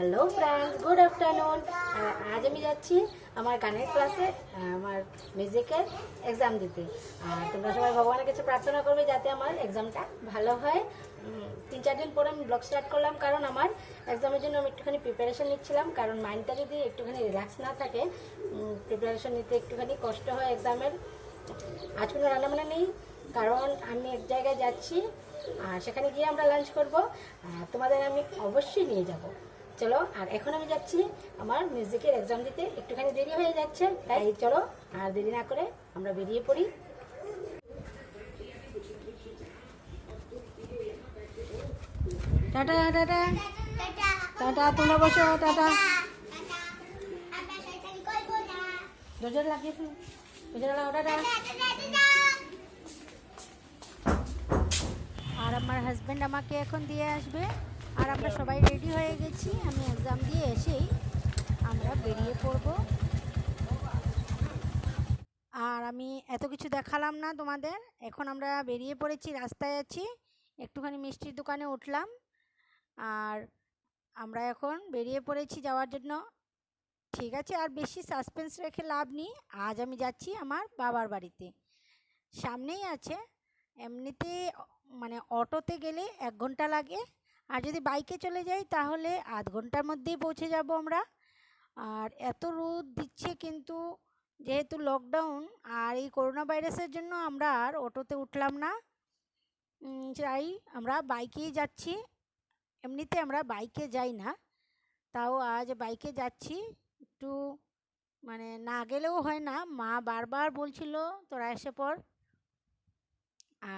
Hello friends good afternoon আজ আমি যাচ্ছি আমার গানের ক্লাসে আমার মিউজিকের এক্সাম দিতে। আর তোমরা সবাই ভগবানের কাছে প্রার্থনা করবে যাতে আমার এক্সামটা ভালো হয়। তিন চার দিন পরে আমি ব্লগ স্টার্ট করলাম কারণ আমার এক্সামের জন্য আমি একটুখানি প্রিপারেশন নিচ্ছিলাম। কারণ মাইন্ডটা যদি একটুখানি রিল্যাক্স না থাকে প্রিপারেশন নিতে একটুখানি কষ্ট হয় এক্সামের আজ কোনো রান্নাবান্না নেই, কারণ আমি এক জায়গায় যাচ্ছি, আর সেখানে গিয়ে আমরা লাঞ্চ করব। তোমাদের আমি অবশ্যই নিয়ে যাব। চলো, আর এখন আমি যাচ্ছি আমার মিউজিকের এক্সাম দিতে। একটুখানি দেরি হয়ে যাচ্ছে, তাই চলো, আর দেরি না করে আমরা বেরিয়ে পড়ি। Tata tata. টাটা, তোমরা বসো, টাটা। আর আমার হাজব্যান্ড আমাকে এখন দিয়ে আসবে। আর আমরা সবাই রেডি হয়ে গেছি। আমি এক্সাম দিয়ে এসেই আমরা বেরিয়ে পড়ব। আর আমি এত কিছু দেখালাম না তোমাদের। এখন আমরা বেরিয়ে পড়েছি, রাস্তায় আছি। একটুখানি মিষ্টির দোকানে উঠলাম। আর আমরা এখন বেরিয়ে পড়েছি যাওয়ার জন্য। ঠিক আছে, আর বেশি সাসপেন্স রেখে লাভ নেই। আজ আমি যাচ্ছি আমার বাবার বাড়িতে। সামনেই আছে, এমনিতে মানে অটোতে গেলে এক ঘণ্টা লাগে। আর যদি বাইকে চলে যাই, তাহলে আধ ঘণ্টার মধ্যেই পৌঁছে যাব আমরা। আর এত রোদ দিচ্ছে কিন্তু, যেহেতু লকডাউন আর এই করোনা ভাইরাসের জন্য আমরা আর অটোতে উঠলাম না। যাই, আমরা বাইকেই যাচ্ছি। এমনিতে আমরা বাইকে যাই না। তাও আজ বাইকে যাচ্ছি। একটু মানে না গেলেও হয় না। মা বারবার বলছিল, তোরা এসে পর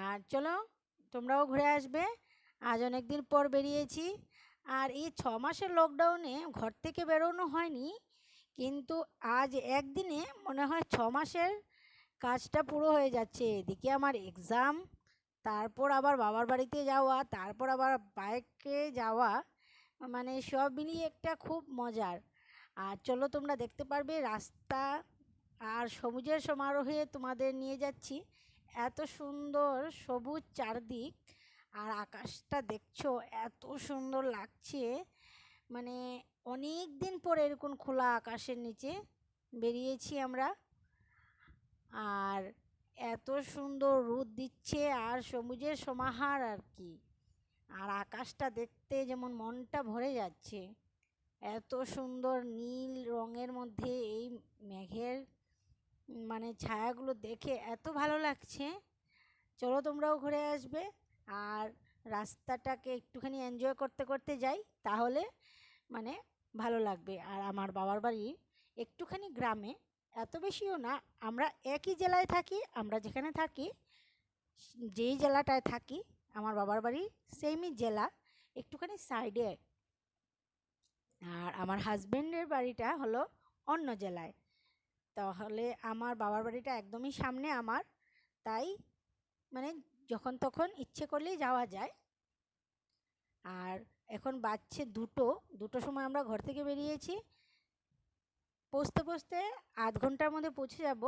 আর চলো, তোমরাও ঘুরে আসবে। আজ অনেক দিন পর বেরিয়েছি। আর এই ছ মাসের লকডাউনে ঘর থেকে বেরোনো হয়নি। কিন্তু আজ একদিনে মনে হয় ছ মাসের কাজটা পুরো হয়ে যাচ্ছে। এদিকে আমার এক্সাম তারপর আবার বাবার বাড়িতে যাওয়া, তারপর আবার বাইকে যাওয়া মানে সব মিলিয়ে একটা খুব মজার। আর চলো তোমরা দেখতে পারবে রাস্তা আর সবুজের সমারোহে তোমাদের নিয়ে যাচ্ছি। এত সুন্দর সবুজ চারদিক। আর আকাশটা দেখছ এত সুন্দর লাগছে। মানে অনেক দিন পরে এরকম খোলা আকাশের নিচে বেরিয়েছি আমরা। আর এত সুন্দর রোদ দিচ্ছে আর সবুজের সমাহার আর কি। আর আকাশটা দেখতে যেমন মনটা ভরে যাচ্ছে। এত সুন্দর নীল রঙের মধ্যে এই মেঘের মানে ছায়াগুলো দেখে এত ভালো লাগছে। চলো তোমরাও ঘুরে আসবে। আর রাস্তাটাকে একটুখানি এনজয় করতে করতে যাই, তাহলে মানে ভালো লাগবে। আর আমার বাবার বাড়ি একটুখানি গ্রামে, এত বেশিও না, আমরা একই জেলায় থাকি, আমরা যেখানে থাকি, যেই জেলাটায় থাকি, আমার বাবার বাড়ি সেমই জেলা, একটুখানি সাইডে আর আমার হাজব্যান্ডের বাড়িটা হলো অন্য জেলায়। তাহলে আমার বাবার বাড়িটা একদমই সামনে আমার, তাই মানে যখন তখন ইচ্ছে করলেই যাওয়া যায়। আর এখন বাজছে দুটো দুটো সময় আমরা ঘর থেকে বেরিয়েছি। পৌঁছতে পৌঁছতে আধ ঘণ্টার মধ্যে পৌঁছে যাব।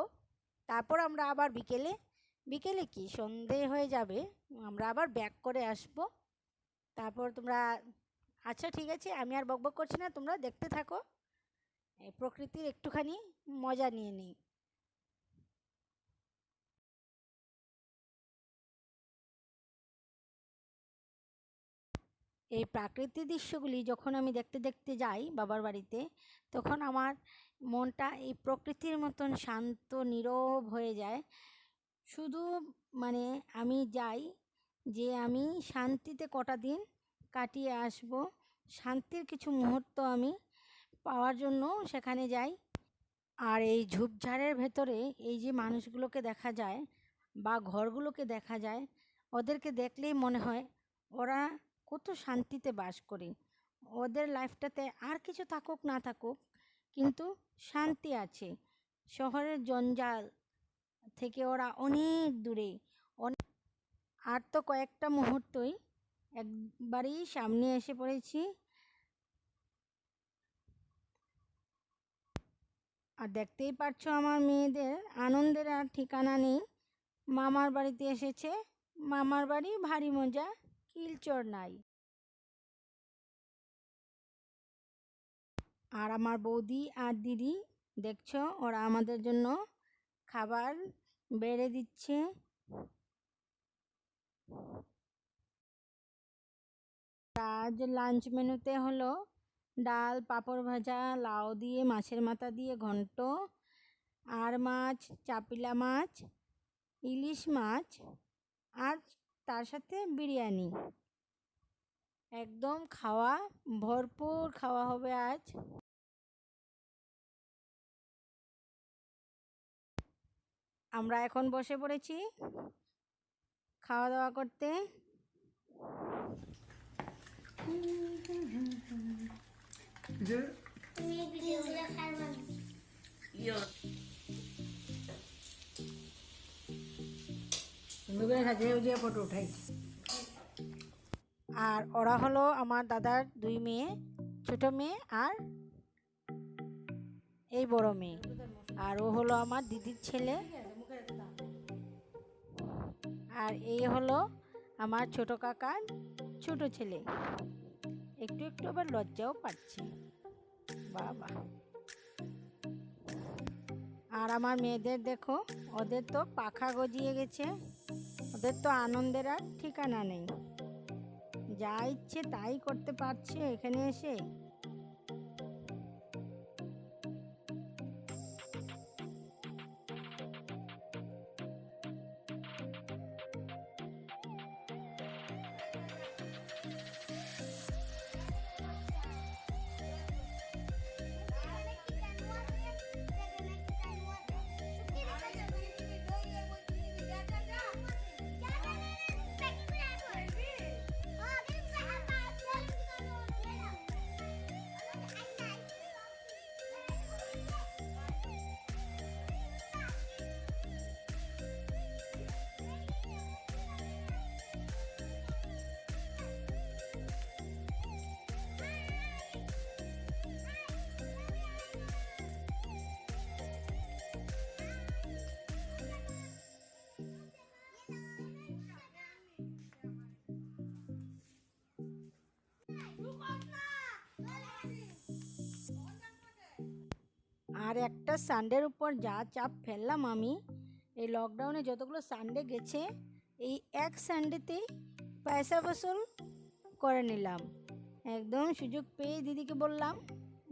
তারপর আমরা আবার বিকেলে বিকেলে কি? সন্ধে হয়ে যাবে, আমরা আবার ব্যাক করে আসব। তারপর তোমরা আচ্ছা ঠিক আছে, আমি আর বকবক করছি না, তোমরা দেখতে থাকো। প্রকৃতির একটুখানি মজা নিয়ে নিই। এই প্রাকৃতিক দৃশ্যগুলি যখন আমি দেখতে দেখতে যাই বাবার বাড়িতে, তখন আমার মনটা এই প্রকৃতির মতন শান্ত, নীরব হয়ে যায়। শুধু মানে আমি যাই যে আমি শান্তিতে কটা দিন কাটিয়ে আসব, শান্তির কিছু মুহূর্ত আমি পাওয়ার জন্য সেখানে যাই। আর এই ঝোপঝাড়ের ভেতরে এই যে মানুষগুলোকে দেখা যায় বা ঘরগুলোকে দেখা যায়, ওদেরকে দেখলেই মনে হয় ওরা কত শান্তিতে বাস করে। ওদের লাইফটাতে আর কিছু থাকুক, না থাকুক, কিন্তু শান্তি আছে। শহরের জঞ্জাল থেকে ওরা অনেক দূরে। অনেক আর তো কয়েকটা মুহূর্তই একবারেই সামনে এসে পড়েছি। আর দেখতেই পাচ্ছ আমার মেয়েদের আনন্দের আর ঠিকানা নেই। মামার বাড়িতে এসেছে। মামার বাড়ি ভারী মজা। কিলচর নাই। আর আমার বৌদি আর দিদি, দেখছ? ওরা আমাদের জন্য খাবার বেড়ে দিচ্ছে। আজ লাঞ্চ মেনুতে হলো ডাল, পাঁপড় ভাজা, লাউ দিয়ে, মাছের মাথা দিয়ে ঘন্ট, আর মাছ, চাপিলা মাছ, ইলিশ মাছ, আর তার সাথে বিরিয়ানি। একদম খাওয়া ভরপুর খাওয়া হবে আজ। আমরা এখন বসে পড়েছি খাওয়া দাওয়া করতে। যে উজিয়ে ফটো উঠাইছি। আর ওরা হলো আমার দাদার দুই মেয়ে, ছোট মেয়ে আর এই বড় মেয়ে। আর ও হলো আমার দিদির ছেলে। আর এই হলো আমার ছোট কাকার ছোট ছেলে। একটু একটু আবার লজ্জাও পাচ্ছে। বাবা। আর আমার মেয়েদের দেখো, ওদের তো পাখা গজিয়ে গেছে। ওদের তো আনন্দের আর ঠিকানা নেই। যা ইচ্ছে তাই করতে পারছে এখানে এসে। আর একটা সানডের উপর যা চাপ ফেললাম আমি, এই লকডাউনে যতগুলো সানডে গেছে, এই এক সানডেতেই পয়সা বসুল করে নিলাম। একদম সুযোগ পেয়ে দিদিকে বললাম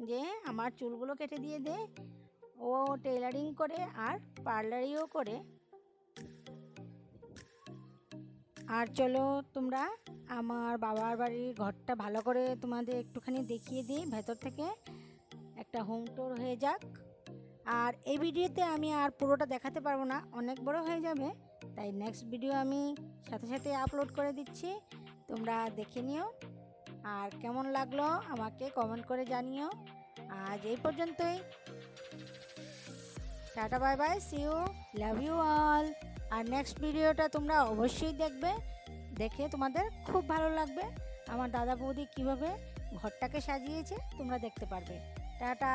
যে, আমার চুলগুলো কেটে দিয়ে দে। ও টেলারিং করে আর পার্লারিও করে। আর চলো তোমরা আমার বাবার বাড়ির ঘরটা ভালো করে তোমাদের একটুখানি দেখিয়ে দিই ভেতর থেকে। একটা হোম ট্যুর হয়ে যাক। আর এই ভিডিওতে আমি আর পুরোটা দেখাতে পারব না, অনেক বড় হয়ে যাবে। তাই নেক্সট ভিডিও আমি সাথে সাথে আপলোড করে দিচ্ছি। তোমরা দেখে নিও। আর কেমন লাগল আমাকে কমেন্ট করে জানিও। আজ এই পর্যন্তই। Tata bye bye see you love you all R next ভিডিওটা তোমরা অবশ্যই দেখবে। দেখে তোমাদের খুব ভালো লাগবে। আমার দাদা বৌদি কীভাবে ঘরটাকে সাজিয়েছে তোমরা দেখতে পারবে। টাটা